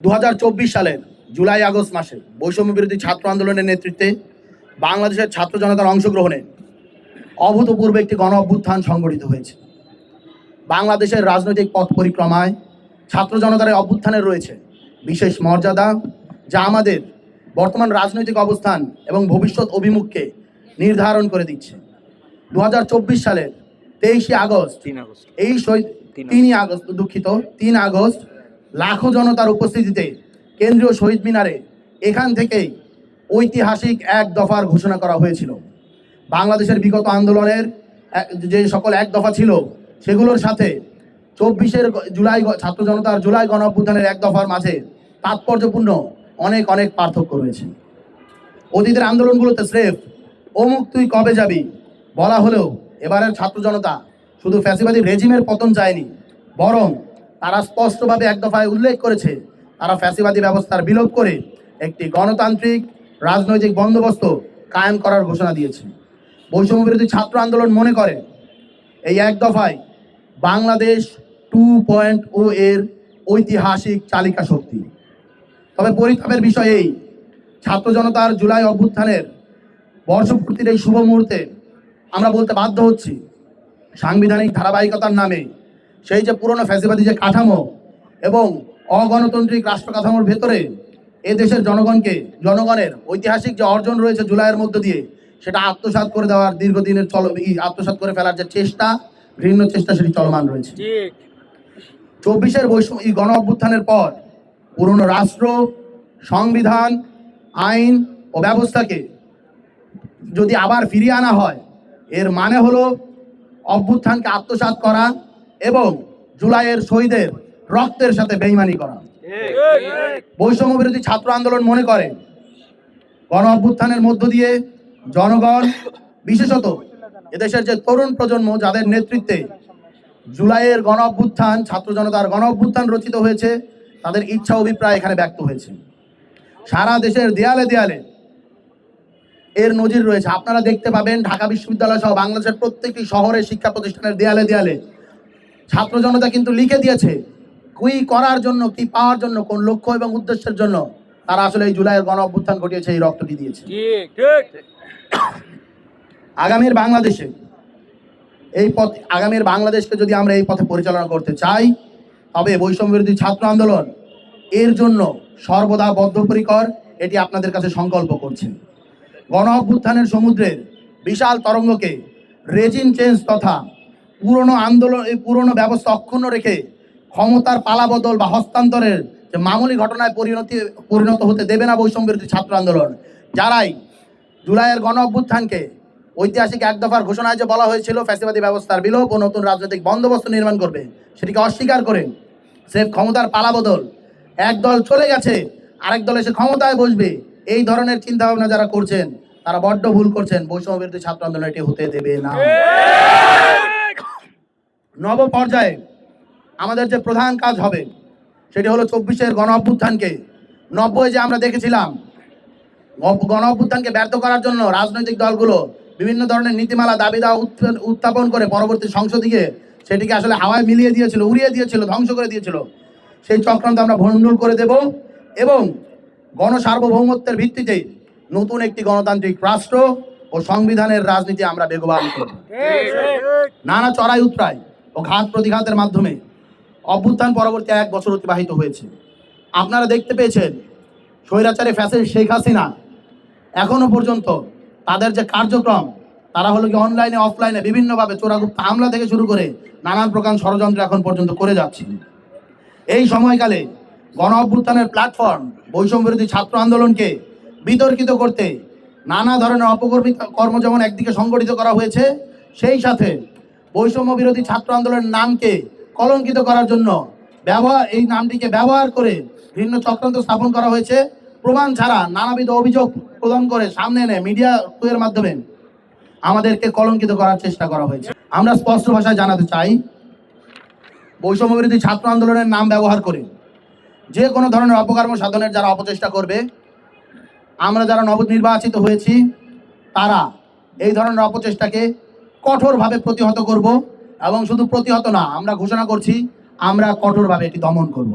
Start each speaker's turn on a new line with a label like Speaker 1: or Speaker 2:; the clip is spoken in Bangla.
Speaker 1: দু হাজার চব্বিশ সালের জুলাই আগস্ট মাসে বৈষম্য বিরোধী ছাত্র আন্দোলনের নেতৃত্বে বাংলাদেশের ছাত্র জনতার অংশগ্রহণে অভূতপূর্ব একটি গণ অভ্যুত্থান সংগঠিত হয়েছে। বাংলাদেশের রাজনৈতিক পথ পরিক্রমায় ছাত্র জনতার অভ্যুত্থানের রয়েছে বিশেষ মর্যাদা যা আমাদের বর্তমান রাজনৈতিক অবস্থান এবং ভবিষ্যৎ অভিমুখকে নির্ধারণ করে দিচ্ছে। দু হাজার চব্বিশ সালের তেইশে আগস্ট
Speaker 2: তিন আগস্ট।
Speaker 1: এই শহীদ
Speaker 2: তিন
Speaker 1: তিনই আগস্ট দুঃখিত তিন আগস্ট লাখো জনতার উপস্থিতিতে কেন্দ্রীয় শহীদ মিনারে এখান থেকেই ঐতিহাসিক এক দফার ঘোষণা করা হয়েছিল। বাংলাদেশের বিগত আন্দোলনের যে সকল এক দফা ছিল, সেগুলোর সাথে চব্বিশের জুলাই ছাত্র জনতার জুলাই গণ এক দফার মাঝে তাৎপর্যপূর্ণ অনেক অনেক পার্থক্য রয়েছে। অতীতের আন্দোলনগুলোতে স্রেফ অমুক তুই কবে যাবি? বলা হলেও এবারের ছাত্র জনতা শুধু ফ্যাসিবাদী রেজিমের পতন চায়নি, বরং তারা স্পষ্টভাবে এক দফায় উল্লেখ করেছে, তারা ফ্যাসিবাদী ব্যবস্থার বিলোপ করে একটি গণতান্ত্রিক রাজনৈতিক বন্দোবস্ত কায়েম করার ঘোষণা দিয়েছে। বৈষম্য বিরোধী ছাত্র আন্দোলন মনে করে, এই এক দফায় বাংলাদেশ টু পয়েন্ট ও এর ঐতিহাসিক চালিকা শক্তি। তবে পরিতাপের বিষয় এই, ছাত্র জনতার জুলাই অভ্যুত্থানের বর্ষপূর্তির এই শুভ মুহূর্তে আমরা বলতে বাধ্য হচ্ছি, সাংবিধানিক ধারাবাহিকতার নামে সেই যে পুরনো ফ্যাসিবাদী যে কাঠামো এবং অগণতান্ত্রিক রাষ্ট্র কাঠামোর ভেতরে এ দেশের জনগণকে জনগণের ঐতিহাসিক যে অর্জন রয়েছে জুলাইয়ের মধ্য দিয়ে সেটা আত্মসাৎ করে দেওয়ার দীর্ঘদিনের চল ই আত্মসাৎ করে ফেলার যে চেষ্টা ঘৃণ্য চেষ্টা সেটি চলমান রয়েছে। চব্বিশের বৈষম্য এই গণ অভ্যুত্থানের পর পুরনো রাষ্ট্র সংবিধান আইন ও ব্যবস্থাকে যদি আবার ফিরিয়ে আনা হয় এর মানে হলো অভ্যুত্থানকে আত্মসাৎ করা এবং জুলাইয়ের শহীদের রক্তের সাথে বেইমানি করা। বৈষম্য বিরোধী ছাত্র আন্দোলন মনে করে। গণ অভ্যুত্থানের মধ্য দিয়ে জনগণ, বিশেষত এদেশের যে তরুণ প্রজন্ম, যাদের নেতৃত্বে জুলাইয়ের গণ অভ্যুত্থান, ছাত্র জনতার গণ অভ্যুত্থান রচিত হয়েছে, তাদের ইচ্ছা, অভিপ্রায় এখানে ব্যক্ত হয়েছে। সারা দেশের দেয়ালে দেয়ালে এর নজির রয়েছে। আপনারা দেখতে পাবেন ঢাকা বিশ্ববিদ্যালয় সহ বাংলাদেশের প্রত্যেকটি শহরে শিক্ষা প্রতিষ্ঠানের দেয়ালে দেয়ালে ছাত্র জনতা কিন্তু লিখে দিয়েছে কুই করার জন্য কি পাওয়ার জন্য কোন লক্ষ্য এবং উদ্দেশ্যের জন্য তারা আসলে এই জুলাইয়ের গণ অভ্যুত্থান ঘটিয়েছে এই রক্তটি দিয়েছে। আগামীর বাংলাদেশে এই পথ আগামীর বাংলাদেশকে যদি আমরা এই পথে পরিচালনা করতে চাই তবে বৈষম্য বিরোধী ছাত্র আন্দোলন এর জন্য সর্বদা বদ্ধপরিকর এটি আপনাদের কাছে সংকল্প করছে। গণ অভ্যুত্থানের সমুদ্রের বিশাল তরঙ্গকে রেজিন চেঞ্জ তথা পুরনো আন্দোলন, এই পুরনো ব্যবস্থা অক্ষুণ্ণ রেখে ক্ষমতার পালাবদল বা হস্তান্তরের যে মামুলি ঘটনায় পরিণতি, পরিণত হতে দেবে না বৈষম্য বিরোধী ছাত্র আন্দোলন। যারাই জুলাইয়ের গণ অভ্যুত্থানকে ঐতিহাসিক এক দফার ঘোষণায় যে বলা হয়েছিল, ফ্যাসিবাদী ব্যবস্থার বিলোপ ও নতুন রাজনৈতিক বন্দোবস্ত নির্মাণ করবে, সেটিকে অস্বীকার করে সে ক্ষমতার পালাবদল। এক দল চলে গেছে, আরেক দল এসে ক্ষমতায় বসবে। এই ধরনের চিন্তা ভাবনা যারা করছেন, তারা বড্ড ভুল করছেন। বৈষম্য বিরোধী ছাত্র আন্দোলন এটি হতে দেবে না। নব পর্যায়ে আমাদের যে প্রধান কাজ হবে সেটি হলো চব্বিশের গণ অভ্যুত্থানকে। নব্বই যে আমরা দেখেছিলাম গণ- অভ্যুত্থানকে ব্যর্থ করার জন্য রাজনৈতিক দলগুলো বিভিন্ন ধরনের নীতিমালা দাবি দেওয়া উত্থ- উত্থাপন করে পরবর্তী সংসদীকে সেটিকে আসলে হাওয়ায় মিলিয়ে দিয়েছিল উড়িয়ে দিয়েছিল ধ্বংস করে দিয়েছিল। সেই চক্রান্ত আমরা ভণ্ডুল করে দেব এবং গণ সার্বভৌমত্বের ভিত্তিতে নতুন একটি গণতান্ত্রিক রাষ্ট্র ও সংবিধানের রাজনীতি আমরা বেগবান করব। নানা চড়াই উতরাই ও ঘাত প্রতিঘাতের মাধ্যমে অভ্যুত্থান পরবর্তী এক বছর অতিবাহিত হয়েছে। আপনারা দেখতে পেয়েছেন, স্বৈরাচারে ফ্যাসের শেখ হাসিনা এখনও পর্যন্ত তাদের যে কার্যক্রম, তারা হলো কি অনলাইনে অফলাইনে বিভিন্নভাবে চোরাগুপ্ত হামলা থেকে শুরু করে নানান প্রকার ষড়যন্ত্র এখন পর্যন্ত করে যাচ্ছে। এই সময়কালে গণ অভ্যুত্থানের প্ল্যাটফর্ম বৈষম্য বিরোধী ছাত্র আন্দোলনকে বিতর্কিত করতে নানা ধরনের অপকর্মী কর্ম যেমন একদিকে সংগঠিত করা হয়েছে, সেই সাথে বৈষম্য বিরোধী ছাত্র আন্দোলনের নামকে কলঙ্কিত করার জন্য ব্যবহার এই নামটিকে ব্যবহার করে ভিন্ন চক্রান্ত স্থাপন করা হয়েছে। প্রমাণ ছাড়া নানাবিধ অভিযোগ প্রদান করে সামনে এনে মিডিয়া এর মাধ্যমে আমাদেরকে কলঙ্কিত করার চেষ্টা করা হয়েছে। আমরা স্পষ্ট ভাষায় জানাতে চাই, বৈষম্য বিরোধী ছাত্র আন্দোলনের নাম ব্যবহার করে যে কোনো ধরনের অপকর্ম সাধনের যারা অপচেষ্টা করবে, আমরা যারা নবনির্বাচিত হয়েছি, তারা এই ধরনের অপচেষ্টাকে কঠোরভাবে প্রতিহত করব এবং শুধু প্রতিহত না, আমরা ঘোষণা করছি, আমরা কঠোরভাবে এটি দমন করব।